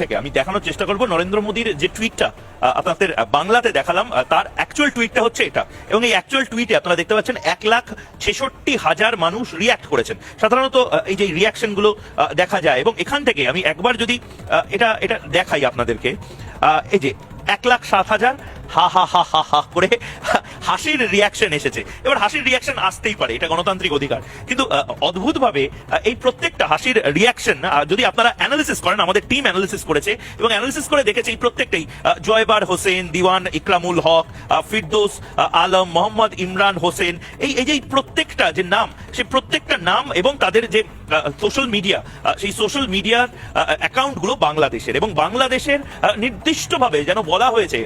থেকে। আমি দেখানোর চেষ্টা করব নরেন্দ্র মোদীর যে টুইটটা আপনাদের বাংলাতে দেখালাম তার অ্যাকচুয়াল টুইটটা হচ্ছে এটা। এবং এই অ্যাকচুয়াল টুইটে আপনারা দেখতে পাচ্ছেন এক লাখ ছেষট্টি হাজার মানুষ রিয়াক্ট করেছেন। সাধারণত এই যে রিয়াকশনগুলো দেখা যায়। এবং এখান থেকে আমি একবার যদি এটা এটা দেখাই আপনাদেরকে। এই যে এক লাখ সাত হাজার, হা হা হা হা হা করে হাসির রিয়াকশন এসেছে। এবার হাসির রিয়াকশন আসতেই পারে, এটা গণতান্ত্রিক অধিকার। কিন্তু অদ্ভুত ভাবে এই প্রত্যেকটা হাসির রিয়াকশন যদি আপনারা অ্যানালিসিস করেন, আমাদের টিম অ্যানালিসিস করেছে, এবং অ্যানালিসিস করে দেখেছে এই প্রত্যেকটাই জয়বার হোসেন, দিওয়ান ইকরামুল হক ফিরদৌস আলম, মোহাম্মদ ইমরান হোসেন, এই এই যে প্রত্যেকটা যে নাম সেই প্রত্যেকটা নাম এবং তাদের যে সোশ্যাল মিডিয়া সেই সোশ্যাল মিডিয়ার অ্যাকাউন্টগুলো বাংলাদেশের এবং বাংলাদেশের নির্দিষ্টভাবে যেন বলা হয়েছে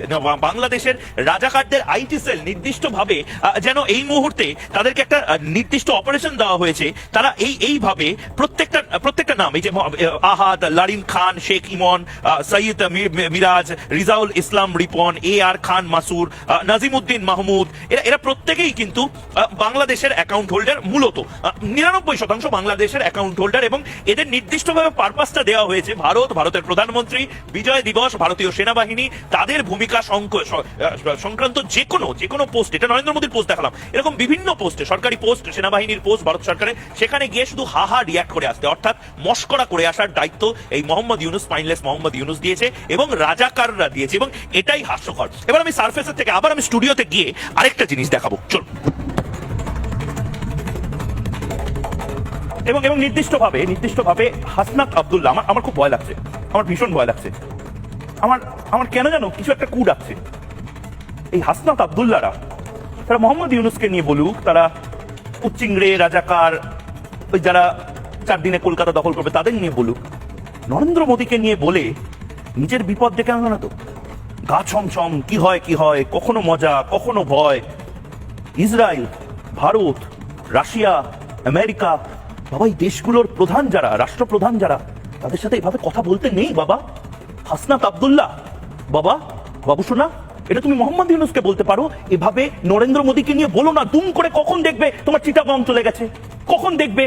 বাংলাদেশের রাজাকারদের আইটি সেল নির্দিষ্টভাবে যেন এই মুহূর্তে তাদেরকে একটা নির্দিষ্ট অপারেশন দেওয়া হয়েছে, তারা এই, এইভাবে প্রত্যেকটা প্রত্যেকটা নাম, এই যে আহাদ, লারিন খান, শেখ ইমন সৈয়দ মিরাজ, রিজাউল ইসলাম রিপন, এ আর খান মাসুর নাজিমুদ্দিন মাহমুদ, এরা এরা প্রত্যেকেই কিন্তু বাংলাদেশের অ্যাকাউন্ট হোল্ডার মূলত নিরানব্বই শতাংশ বাংলাদেশের অ্যাকাউন্ট হোল্ডার এবং এদের নির্দিষ্টভাবে পারপাসটা দেওয়া হয়েছে। ভারত, ভারতের প্রধানমন্ত্রী, বিজয় দিবস, ভারতীয় সেনাবাহিনী, তাদের ভূমিকা সংক্রান্ত যে কোনো যে কোনো পোস্ট এটা নরেন্দ্র মোদীর পোস্ট দেখালাম। এরকম বিভিন্ন পোস্টে সরকারি পোস্ট সেনাবাহিনীর পোস্ট ভারত সরকারের সেখানে গিয়ে শুধু হা হা রিয়াক্ট করে আসতে অর্থাৎ মস্করা করে আসার দায়িত্ব এই মোহাম্মদ ইউনুস স্পাইনলেস মোহাম্মদ ইউনুস দিয়েছে এবং রাজাকাররা দিয়েছে এবং এটাই হাস্যকর। এবার আমি সার্ফেসের থেকে, আবার আমি স্টুডিওতে গিয়ে আরেকটা জিনিস দেখাবো। চলুন। এবং এবং নির্দিষ্টভাবে নির্দিষ্টভাবে হাসনাত আবদুল্লাহ, আমার আমার খুব ভয় লাগছে। আমার ভীষণ ভয় লাগছে। আমার আমার কেন জানো কিছু একটা কু ডাকছে। এই হাসনাত আব্দুল্লাহরা, তারা মোহাম্মদ ইউনুসকে নিয়ে বলুক, তারা উচ্চিংড়ে, রাজাকার, ওই যারা চার দিনে কলকাতা দখল করবে, তাদের নিয়ে বলুক। নরেন্দ্র মোদীকে নিয়ে বলে, নিজের বিপদ ডেকে আনবে না তো? গা ছমছম, কি হয় কি হয়, কখনো মজা, কখনো ভয়। ইসরায়েল, ভারত, রাশিয়া, আমেরিকা বাবা, এই দেশগুলোর প্রধান যারা, রাষ্ট্রপ্রধান যারা, তাদের সাথে এভাবে কথা বলতে নেই, বাবা। হাসনাত আব্দুল্লাহ। বাবা, বাবু শোনা, এটা তুমি মোহাম্মদ ইউনুসকে বলতে পারো, এভাবে নরেন্দ্র মোদীকে নিয়ে বলো না, দুম করে কখন দেখবে তোমার চিটাগং চলে গেছে? কখন দেখবে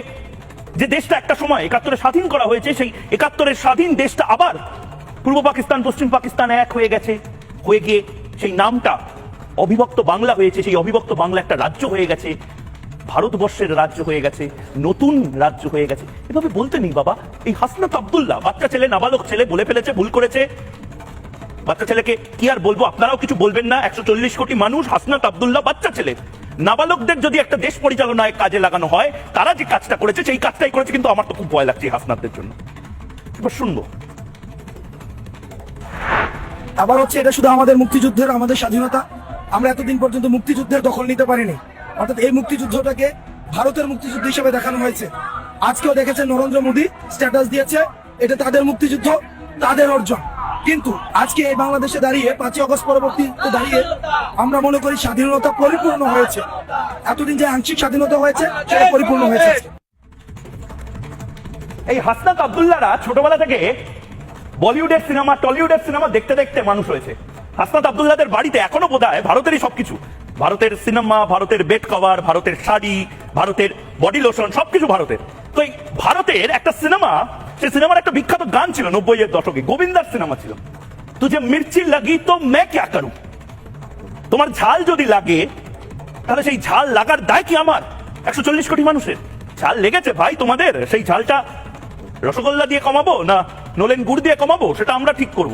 যে দেশটা একটা সময় একাত্তরে স্বাধীন করা হয়েছে, সেই একাত্তরের স্বাধীন দেশটা আবার পূর্ব পাকিস্তান, পশ্চিম পাকিস্তান এক হয়ে গেছে, হয়ে গিয়ে সেই নামটা অবিভক্ত বাংলা হয়েছে, সেই অবিভক্ত বাংলা একটা রাজ্য হয়ে গেছে। ভারতবর্ষের রাজ্য হয়ে গেছে, নতুন রাজ্য হয়ে গেছে। এভাবে বলতে নেই বাবা। এই হাসনাত আব্দুল্লাহ, বাচ্চা ছেলে, নাবালক ছেলে, বলে ফেলেছে, ভুল করেছে। বাচ্চা ছেলেকে কি আর বলব? আপনারাও কিছু বলবেন না। একশো চল্লিশ কোটি মানুষ, হাসনাত আব্দুল্লাহ, বাচ্চা ছেলে। নাবালকদের যদি একটা দেশ পরিচালনায় কাজে লাগানো হয়, তারা যে কাজটা করেছে, সেই কাজটাই করেছে, কিন্তু আমার তো খুব ভয় লাগছে হাসনাতদের জন্য। এবার শুনব। আবার হচ্ছে এটা শুধু আমাদের মুক্তিযুদ্ধের, আমাদের স্বাধীনতা। আমরা এতদিন পর্যন্ত মুক্তিযুদ্ধের দখল নিতে পারিনি। অর্থাৎ এই মুক্তিযুদ্ধটাকে ভারতের মুক্তিযুদ্ধ হিসেবে দেখানো হয়েছে। আজকেও দেখেছেন নরেন্দ্র মোদী স্ট্যাটাস দিয়েছে, এটা তাদের মুক্তিযুদ্ধ, তাদের অর্জন। কিন্তু আজকে এই বাংলাদেশে দাঁড়িয়ে, পাঁচই অগস্ট পরবর্তী দাঁড়িয়ে আমরা মনে করি স্বাধীনতা পরিপূর্ণ হয়েছে। এতদিন যে আংশিক স্বাধীনতা হয়েছে, সেটা পরিপূর্ণ হয়েছে। এই হাসনাত আব্দুল্লাহরা ছোটবেলা থেকে বলিউডের সিনেমা, টলিউডের সিনেমা দেখতে দেখতে মানুষ হয়েছে। হাসনাত আব্দুল্লাহদের বাড়িতে এখনও বোধ হয় ভারতেরই সবকিছু। ভারতের সিনেমা, ভারতের বেড কভার, ভারতের শাড়ি, ভারতের বডি লোশন, সবকিছু ভারতের। তো এই ভারতের একটা সিনেমা, সেই সিনেমার একটা বিখ্যাত গান ছিল নব্বই এর দশকে, গোবিন্দার সিনেমা ছিল। তুঝে মির্চি লাগি তো মে ক্যা করু তোমার ঝাল যদি লাগে, তাহলে সেই ঝাল লাগার দায় কি আমার? একশো চল্লিশ কোটি মানুষের। ঝাল লেগেছে ভাই তোমাদের, সেই ঝালটা রসগোল্লা দিয়ে কমাবো না নলেন গুড় দিয়ে কমাবো, সেটা আমরা ঠিক করব।